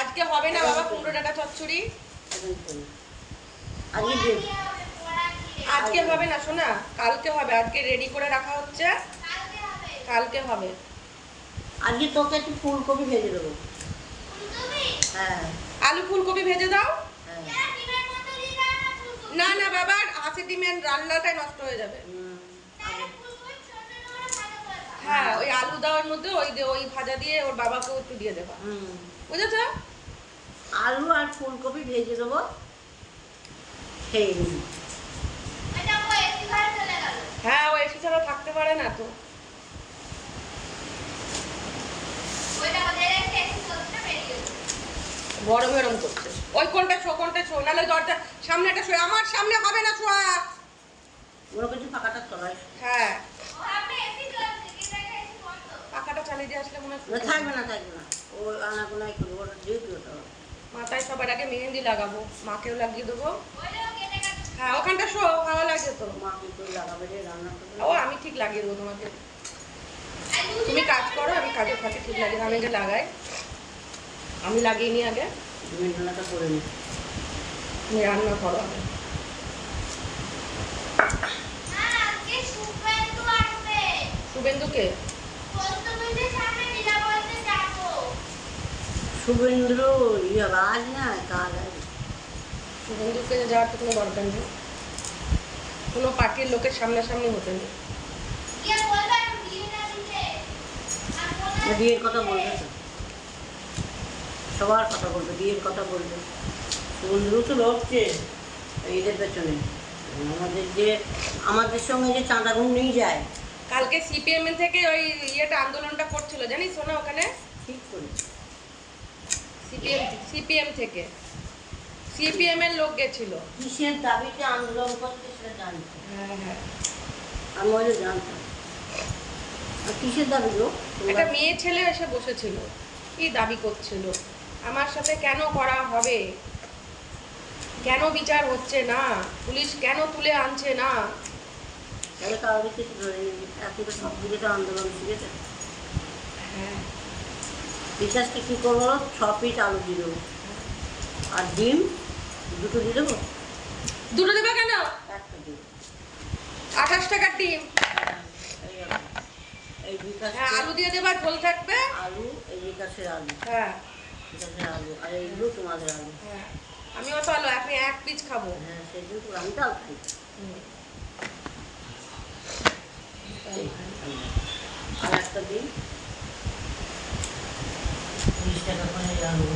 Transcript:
আজকে হবে না বাবা পনেরো টাকা চচ্চড়ি। আজকে হবে না শোনা। কালকে হবে আজকে রেডি করে রাখা হচ্ছে। কালকে হবে। আজকে তোকে একটু ফুলকপি ভেজে দেবো। হ্যাঁ। আলু ফুলকপি ভেজে দাও। হ্যাঁ। না না বাবা আছে ডিমের রান্নাটাই নষ্ট হয়ে যাবে। দেওয়ার মধ্যে ওই ওই ভাজা দিয়ে ওর বাবাকেও একটু দিয়ে দেবা। বুঝেছ? আলু আর ফুলকপি ভেজে দেবো। খেয়ে নিবি। হ্যাঁ ও এসি ছাড়া থাকতে পারে না তো। গরম গরম করছে। ওই কোনটা শো কোনটা শো? নাহলে দরজা সামনে একটা শো আমার সামনে হবে না শোয়া। মনে করছি ফাঁকাটা তলায় হ্যাঁ। না থাকবে না থাকবে না। ও আনাগোনাই করব ওটা ডিউটি ওটা ওর। মাথায় সবার আগে মেহেন্দি লাগাবো মাকেও লাগিয়ে দেবো। হ্যাঁ ওখানটা শো ভালো লাগে তো। মা কি করে লাগাবে রে রান্না ও আমি ঠিক লাগিয়ে দেবো তোমাকে। তুমি কাজ করো আমি কাজের ফাঁকে ঠিক লাগিয়ে। আমি আগে লাগাই আমি লাগিয়ে নিই আগে। রান্নাটা করে নি তুমি রান্না করো আগে। শুভেন্দুকে? শুভেন্দ্র ইয়ে আজ না কাল। শুভেন্দুকে যাওয়ার তো কোনো দরকার নেই। কোনো পার্টির লোকের সামনাসামনি হতে নেই। না, বিয়ের কথা বলবে তো। সবার কথা বলবে বিয়ের কথা বলবে। বন্ধু তো লড়ছে ঈদের পেছনে। আমাদের যে আমাদের সঙ্গে যে চাঁদা ঘুম নিয়ে যায়। কালকে সিপিএম থেকে ওই ইয়েটা আন্দোলনটা করছিল জানিস শোনা ওখানে? ঠিক করে সিপিএম সিপিএম থেকে। সিপিএম এর লোক গেছিল। কিসের দাবিতে আন্দোলন করছে সেটা জানতো হ্যাঁ হ্যাঁ। আমি ওই জানতাম। আর কিসের দাবি গো? একটা মেয়ে ছেলে এসে বসেছিল। কি দাবি করছিল? আমার সাথে কেন করা হবে? কেন বিচার হচ্ছে না? পুলিশ কেন তুলে আনছে না? তাহলে কাউকে কিছু ধরে এখন তো সব দিকে তো আন্দোলন শিখেছে। হ্যাঁ। বিশ্বাসকে কী করব ছ পিস আলু দিয়ে দেবো। আর ডিম দুটো দিয়ে দেবো? দুটো দেবে কেন? একটা দেবো। আঠাশ টাকার ডিম। এই। বিকাশ হ্যাঁ আলু দিয়ে দেবার ঝোল থাকবে। আলু এই বিকাশের আলু। হ্যাঁ। বিকাশের আলু আর এইগুলো তোমাদের আলু। হ্যাঁ। আমি অত আলু আপনি এক পিস খাব। হ্যাঁ সেই জন্য আমি ডাল খাই। আর একটা দিন বিশ টাকা করে আলু